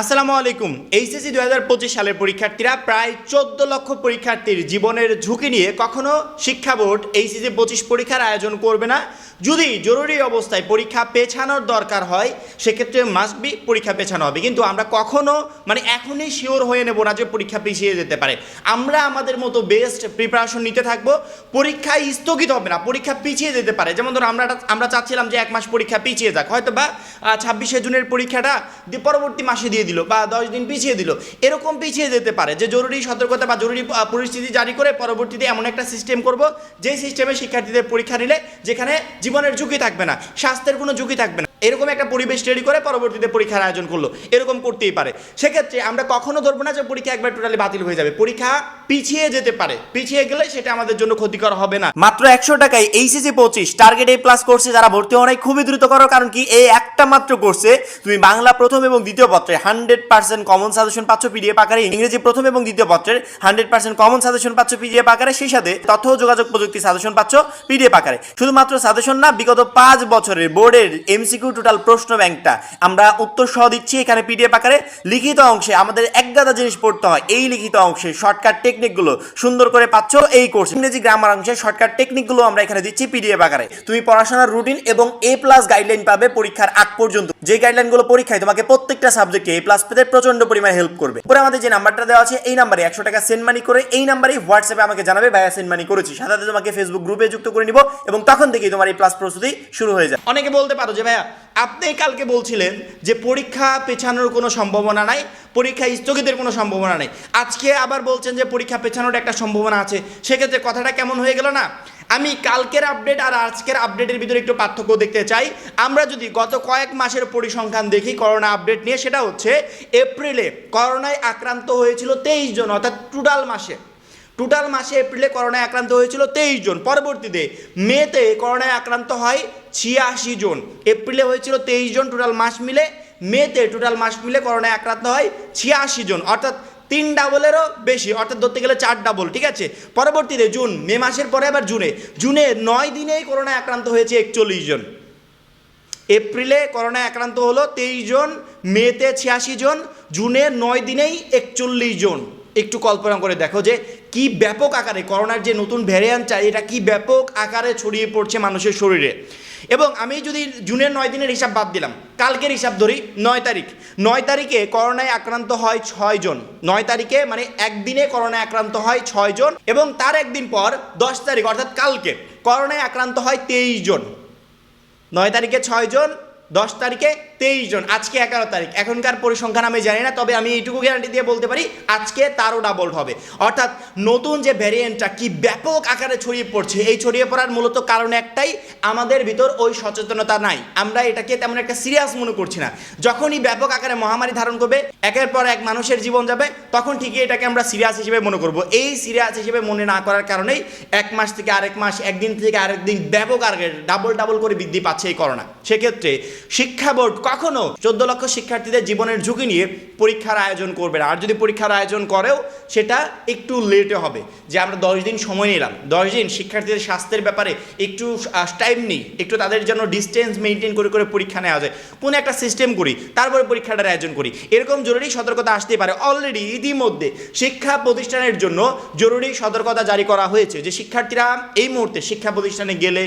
আসসালামু আলাইকুম। এইচএসি দু হাজার পঁচিশ সালের পরীক্ষার্থীরা প্রায় চোদ্দ লক্ষ পরীক্ষার্থীর জীবনের ঝুঁকি নিয়ে কখনো শিক্ষা বোর্ড এইচএসসি পঁচিশ পরীক্ষার আয়োজন করবে না। যদি জরুরি অবস্থায় পরীক্ষা পেছানোর দরকার হয়, সেক্ষেত্রে মাস্ট বি পরীক্ষা পেছানো হবে। কিন্তু আমরা কখনো মানে এখনই শিওর হয়ে নেব না যে পরীক্ষা পিছিয়ে যেতে পারে। আমরা আমাদের মতো বেস্ট প্রিপারেশন নিতে থাকব। পরীক্ষা স্থগিত হবে না, পরীক্ষা পিছিয়ে যেতে পারে। যেমন ধরো আমরা আমরা চাচ্ছিলাম যে এক মাস পরীক্ষা পিছিয়ে যাক। হয়তো বা ছাব্বিশে জুনের পরীক্ষাটা পরবর্তী মাসে দিয়ে দিল বা দশ দিন পিছিয়ে দিল। এরকম পিছিয়ে যেতে পারে যে জরুরি সতর্কতা বা জরুরি পরিস্থিতি জারি করে পরবর্তীতে এমন একটা সিস্টেম করব যে সিস্টেমে শিক্ষার্থীদের পরীক্ষা নিলে যেখানে জীবনের ঝুঁকি থাকবে না, স্বাস্থ্যের কোনো ঝুঁকি থাকবে না। এরকম একটা পরিবেশ তৈরি করে পরবর্তীতে পরীক্ষার আয়োজন করল। এরকম করতেই পারে। সেক্ষেত্রে আমরা কখনো ধরবো না যে পরীক্ষা একবার টোটালি বাতিল হয়ে যাবে। পরীক্ষা পিছিয়ে যেতে পারে। পিছিয়ে গেলে সেটা আমাদের জন্য ক্ষতিকর হবে না। মাত্র একশো টাকায় এইচএসি পঁচিশ টার্গেট এ প্লাস কোর্সে যারা ভর্তি হওয়া নাই খুবই দ্রুত করো, কারণ কি এই একটা মাত্র কোর্সে তুমি বাংলা প্রথম এবং দ্বিতীয় পত্রে হান্ড্রেড পার্সেন্ট কমন সাজেশন পাচ্ছ পিডিএফ আকারে, ইংরেজি প্রথম এবং দ্বিতীয় পত্রের হান্ড্রেড পার্সেন্ট কমন সাজেশন পাচ্ছ পিডিএফ আকারে, সেই সাথে তথ্য যোগাযোগ প্রযুক্তি সাজেশন পাচ্ছ পিডিএফ আকারে। শুধুমাত্র সাজেশন না, বিগত পাঁচ বছরের বোর্ডের এমসিকিউ টোটাল প্রশ্ন ব্যাংকটা আমরা উত্তর সহ দিচ্ছি। এখানে পিডিএফ আকারে লিখিত অংশে আমাদের এক গাদা জিনিস পড়তে হয়। এই লিখিত অংশে শর্টকাট টেকনিকগুলো সুন্দর করে পাচ্ছ এই কোর্স ইংরেজি গ্রামার অংশে শর্টকাট টেকনিকগুলো আমরা এখানে দিচ্ছি পিডিএফ আকারে। তুমি পড়াশোনার রুটিন এবং এ প্লাস গাইডলাইন পাবে পরীক্ষার আগ পর্যন্ত। যে গাইডলাইনগুলো পরীক্ষায় তোমাকে প্রত্যেকটা সাবজেক্টে এ প্লাস পেতে প্রচণ্ড পরিমাণে হেল্প করবে। পরে আমাদের যে নাম্বারটা দেওয়া আছে, এই নাম্বারে একশো টাকা সেন্ড মানি করে এই নাম্বারে হোয়াটসঅ্যাপে আমাকে জানাবে, ভাইয়া সেন্ড মানি করেছি। সাথে তোমাকে ফেসবুক গ্রুপে যুক্ত করে নিব এবং তখন থেকেই তোমার এই প্লাস প্রস্তুতি শুরু হয়ে যায়। অনেকে বলতে পারো যে, ভাইয়া, আপনি কালকে বলছিলেন যে পরীক্ষা পেছানোর কোনো সম্ভাবনা নাই, পরীক্ষা স্থগিতের কোনো সম্ভাবনা নেই। আজকে আবার বলছেন যে পরীক্ষা পেছানোর একটা সম্ভাবনা আছে। সেক্ষেত্রে কথাটা কেমন হয়ে গেল না? আমি কালকের আপডেট আর আজকের আপডেটের ভিতরে একটু পার্থক্য দেখতে চাই। আমরা যদি গত কয়েক মাসের পরিসংখ্যান দেখি করোনা আপডেট নিয়ে, সেটা হচ্ছে এপ্রিলে করোনায় আক্রান্ত হয়েছিল তেইশ জন, অর্থাৎ টোটাল মাসে। টোটাল মাসে এপ্রিলে করোনায় আক্রান্ত হয়েছিল তেইশ জন। পরবর্তীতে মেতে করোনায় আক্রান্ত হয় ছিয়াশি জন। এপ্রিলে হয়েছিল তেইশ জন টোটাল মাস মিলে, মেতে টোটাল মাস মিলে করোনায় আক্রান্ত হয় ছিয়াশি জন। অর্থাৎ তিন ডাবলেরও বেশি, অর্থাৎ ধরতে গেলে চার ডাবল, ঠিক আছে? পরবর্তীতে জুন, মে মাসের পরে আবার জুনে। জুনে নয় দিনেই করোনায় আক্রান্ত হয়েছে একচল্লিশ জন। এপ্রিলে করোনায় আক্রান্ত হলো তেইশ জন, মেতে ছিয়াশি জন, জুনে নয় দিনেই একচল্লিশ জন। একটু কল্পনা করে দেখো যে কি ব্যাপক আকারে, করোনার যে নতুন ভ্যারিয়েন্ট চাই, এটা কি ব্যাপক আকারে ছড়িয়ে পড়ছে মানুষের শরীরে? এবং আমি যদি জুনের নয় দিনের হিসাব বাদ দিলাম, কালকের হিসাব ধরি নয় তারিখ। নয় তারিখে করোনায় আক্রান্ত হয় ছয় জন। নয় তারিখে মানে একদিনে করোনায় আক্রান্ত হয় ছয় জন এবং তার একদিন পর দশ তারিখ, অর্থাৎ কালকে, করোনায় আক্রান্ত হয় তেইশ জন। নয় তারিখে ছয় জন, দশ তারিখে তেইশ জন, আজকে এগারো তারিখ। এখনকার পরিসংখ্যান আমি জানি না, তবে আমি এইটুকু গ্যারান্টি দিয়ে বলতে পারি, আজকে তারও ডাবল হবে। অর্থাৎ নতুন যে ভ্যারিয়েন্টটা কি ব্যাপক আকারে ছড়িয়ে পড়ছে, এই ছড়িয়ে পড়ার মূলত কারণ একটাই, আমাদের ভিতর ওই সচেতনতা নাই। আমরা এটাকে তেমন একটা সিরিয়াস মনে করছি না। যখনই ব্যাপক আকারে মহামারী ধারণ করবে, একের পর এক মানুষের জীবন যাবে, তখন ঠিকই এটাকে আমরা সিরিয়াস হিসেবে মনে করব। এই সিরিয়াস হিসেবে মনে না করার কারণেই এক মাস থেকে আরেক মাস, একদিন থেকে আরেক দিন ব্যাপক আকারে ডাবল ডাবল করে বৃদ্ধি পাচ্ছে এই করোনা। সেক্ষেত্রে শিক্ষা বোর্ড কখনো চোদ্দ লক্ষ শিক্ষার্থীদের জীবনের ঝুঁকি নিয়ে পরীক্ষার আয়োজন করবে না। আর যদি পরীক্ষার আয়োজন করেও, সেটা একটু লেটে হবে। যে আমরা দশ দিন সময় নিলাম। দশ দিন শিক্ষার্থীদের স্বাস্থ্যের ব্যাপারে একটু টাইম নিই। একটু তাদের জন্য ডিস্টেন্স মেনটেন করে করে পরীক্ষা নেওয়া যায়। কোনো একটা সিস্টেম করি, তারপরে পরীক্ষাটার আয়োজন করি। এরকম জরুরি সতর্কতা আসতে পারে। অলরেডি ইতিমধ্যে শিক্ষা প্রতিষ্ঠানের জন্য জরুরি সতর্কতা জারি করা হয়েছে যে শিক্ষার্থীরা এই মুহূর্তে শিক্ষা প্রতিষ্ঠানে গেলে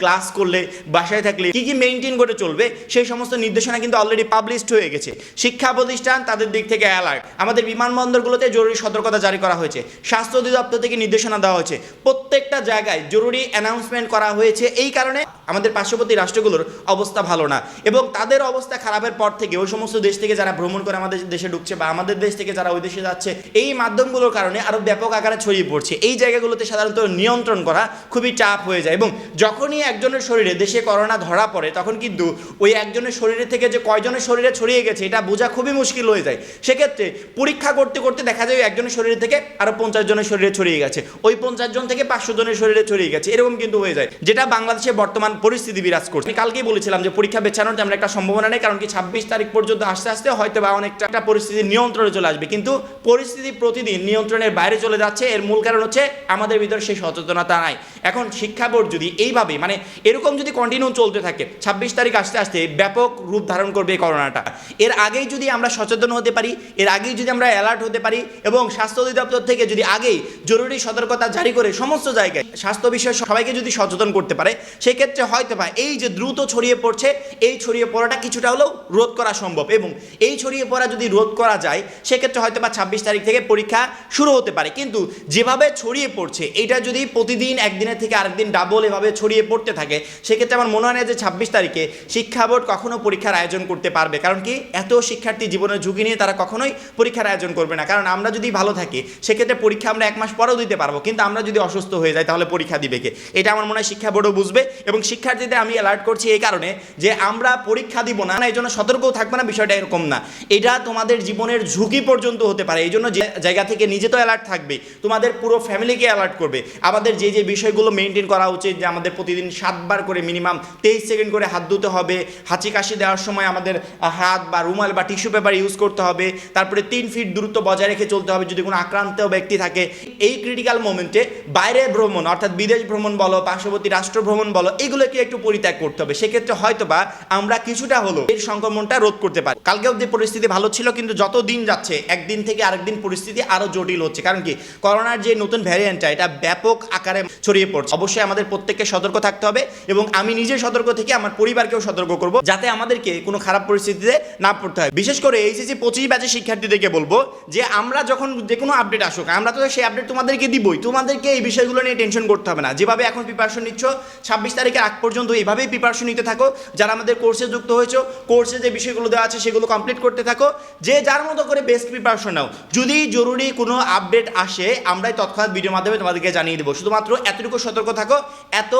ক্লাস করলে, বাসায় থাকলে কি কি মেনটেন করে চলবে, সেই সমস্ত নির্দেশনা কিন্তু অলরেডি পাবলিশড হয়ে গেছে। শিক্ষা প্রতিষ্ঠান তাদের দিক থেকে অ্যালার্ট আমাদের বিমানবন্দরগুলোতে জরুরি সতর্কতা জারি করা হয়েছে। স্বাস্থ্য অধিদপ্তর থেকে নির্দেশনা দেওয়া হয়েছে। প্রত্যেকটা জায়গায় জরুরি অ্যানাউন্সমেন্ট করা হয়েছে। এই কারণে আমাদের পার্শ্ববর্তী রাষ্ট্রগুলোর অবস্থা ভালো না। এবং তাদের অবস্থা খারাপের পর থেকে ওই সমস্ত দেশ থেকে যারা ভ্রমণ করে আমাদের দেশে ঢুকছে বা আমাদের দেশ থেকে যারা ওই দেশে যাচ্ছে, এই মাধ্যমগুলোর কারণে আরও ব্যাপক আকারে ছড়িয়ে পড়ছে। এই জায়গাগুলোতে সাধারণত নিয়ন্ত্রণ করা খুবই চাপ হয়ে যায়। এবং যখনই একজনের শরীরে, দেশে করোনা ধরা পড়ে, তখন কিন্তু ওই একজনের শরীরে থেকে যে কয়জনের শরীরে ছড়িয়ে গেছে, এটা বোঝা খুবই মুশকিল হয়ে যায়। সেক্ষেত্রে পরীক্ষা করতে করতে দেখা যায় ওই একজনের শরীরে থেকে আরও পঞ্চাশ জনের শরীরে ছড়িয়ে গেছে। ওই পঞ্চাশ জন থেকে পাঁচশো জনের শরীরে ছড়িয়ে গেছে। এরকম কিন্তু হয়ে যায়। যেটা বাংলাদেশে বর্তমান পরিস্থিতি বিরাজ করছে। আমি কালকেই বলেছিলাম যে পরীক্ষা বেছানোর তেমন একটা সম্ভাবনা নেই, কারণ কি ছাব্বিশ তারিখ পর্যন্ত আস্তে আস্তে হয়তো বা অনেকটা একটা পরিস্থিতি নিয়ন্ত্রণে চলে আসবে। কিন্তু পরিস্থিতি প্রতিদিন নিয়ন্ত্রণের বাইরে চলে যাচ্ছে। এর মূল কারণ হচ্ছে আমাদের ভিতরে সেই সচেতনতা নাই। এখন শিক্ষা বোর্ড যদি এইভাবে মানে এরকম যদি কন্টিনিউ চলতে থাকে, ছাব্বিশ তারিখ আসতে আসতে ব্যাপক রূপ ধারণ করবে এই করোনাটা। এর আগেই যদি আমরা সচেতন হতে পারি, এর আগেই যদি আমরা অ্যালার্ট হতে পারি এবং স্বাস্থ্য অধিদপ্তর থেকে যদি আগেই জরুরি সতর্কতা জারি করে সমস্ত জায়গায় স্বাস্থ্য বিষয়ে সবাইকে যদি সচেতন করতে পারে, সেক্ষেত্রে হয়তো বা এই যে দ্রুত ছড়িয়ে পড়ছে, এই ছড়িয়ে পড়াটা কিছুটা হলেও রোধ করা সম্ভব এবং এই ছড়িয়ে পড়া যদি রোধ করা যায়, সেক্ষেত্রে হয়তো বা ছাব্বিশ তারিখ থেকে পরীক্ষা শুরু হতে পারে। কিন্তু যেভাবে ছড়িয়ে পড়ছে এটা যদি প্রতিদিন, একদিনের থেকে আরেকদিন ডাবল এভাবে ছড়িয়ে পড়তে থাকে, সেক্ষেত্রে আমার মনে হয় না যে ছাব্বিশ তারিখে শিক্ষা বোর্ড কখনো পরীক্ষার আয়োজন করতে পারবে। কারণ কি? এত শিক্ষার্থী জীবনের ঝুঁকি নিয়ে তারা কখনোই পরীক্ষার আয়োজন করবে না। কারণ আমরা যদি ভালো থাকি, সেক্ষেত্রে পরীক্ষা আমরা এক মাস পরেও দিতে পারব। কিন্তু আমরা যদি অসুস্থ হয়ে যাই, তাহলে পরীক্ষা দিবে কে? এটা আমার মনে হয় শিক্ষা বোর্ডও বুঝবে এবং শিক্ষার্থীদের আমি অ্যালার্ট করছি এই কারণে যে আমরা পরীক্ষা দিব না এই জন্য সতর্কও থাকবে না, বিষয়টা এরকম না। এটা তোমাদের জীবনের ঝুঁকি পর্যন্ত হতে পারে। এই জন্য যে জায়গা থেকে নিজে তো অ্যালার্ট থাকবে তোমাদের পুরো ফ্যামিলিকে অ্যালার্ট করবে। আমাদের যে যে বিষয়গুলো মেনটেন করা উচিত, যে আমাদের প্রতিদিন সাতবার করে মিনিমাম তেইশ সেকেন্ড করে হাত ধুতে হবে। হাঁচি কাশি দেওয়ার সময় আমাদের হাত বা রুমাল বা টিস্যু পেপার ইউজ করতে হবে। তারপরে তিন ফিট দূরত্ব বজায় রেখে চলতে হবে। যদি কোনো আক্রান্ত ব্যক্তি থাকে, এই ক্রিটিক্যাল মোমেন্টে বাইরে ভ্রমণ, অর্থাৎ বিদেশ ভ্রমণ বলো, পার্শ্ববর্তী রাষ্ট্র ভ্রমণ বলো, এগুলোকে একটু পরিত্যাগ করতে হবে। সেক্ষেত্রে হয়তো বা আমরা কিছুটা হলো এর সংক্রমণটা রোধ করতে পারি। কালকে অবধি পরিস্থিতি ভালো ছিল, কিন্তু যত দিন যাচ্ছে, একদিন থেকে আরেকদিন পরিস্থিতি আরও জটিল হচ্ছে। কারণ কি? করোনার যে নতুন ভ্যারিয়েন্টটা এটা ব্যাপক আকারে ছড়িয়ে পড়ছে। অবশ্যই আমাদের প্রত্যেককে সতর্ক থাকতে হবে এবং আমি নিজে সতর্ক থেকে আমার পরিবারকেও সতর্ক করব যাতে আমাদেরকে কোনো খারাপ পরিস্থিতিতে না পড়তে হয়। বিশেষ করে এইচএসসি পঁচিশ ব্যাচের শিক্ষার্থীদেরকে বলব যে আমরা যখন যে কোনো আপডেট আসুক, আমরা তো সেই আপডেট তোমাদেরকে দিবই। তোমাদেরকে এই বিষয়গুলো নিয়ে টেনশন করতে হবে না। যেভাবে এখন প্রিপারেশন নিচ্ছ, ছাব্বিশ তারিখের আগ পর্যন্ত এইভাবেই প্রিপারেশন নিতে থাকো। যারা আমাদের কোর্সে যুক্ত হয়েছো কোর্সে যে বিষয়গুলো দেওয়া আছে সেগুলো কমপ্লিট করতে থাকো। যে যার মতো করে বেস্ট প্রিপারেশন নাও। যদি জরুরি কোনো আপডেট আসে, আমরাই তৎক্ষণাৎ ভিডিওর মাধ্যমে তোমাদেরকে জানিয়ে দেবো। শুধুমাত্র এতটুকু সতর্ক থাকো, এত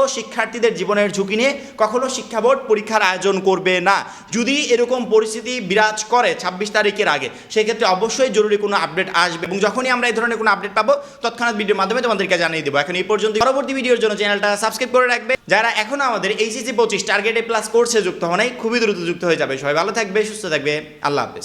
শিক্ষার্থীদের জীবনের ঝুঁকি নিয়ে কখনো শিক্ষা বোর্ড পরীক্ষার আয়োজন করবে না। যদি এরকম পরিস্থিতি বিরাজ করে ছাব্বিশ তারিখের আগে, সেক্ষেত্রে অবশ্যই জরুরি কোনো আপডেট আসবে এবং যখনই আমরা এই ধরনের কোনো আপডেট পাবো, তৎক্ষণাৎ ভিডিওর মাধ্যমে তোমাদেরকে জানিয়ে দেবো। এখন এই পর্যন্ত পরবর্তী ভিডিওর জন্য চ্যানেলটা সাবস্ক্রাইব করে রাখবে। যারা এখনও আমাদের এইচএসি পঁচিশ টার্গেটে প্লাস কোর্সে যুক্ত হয় খুবই দ্রুত যুক্ত হয়ে যাবে। সবাই ভালো থাকবে, সুস্থ থাকবে। আল্লাহ হাফেজ।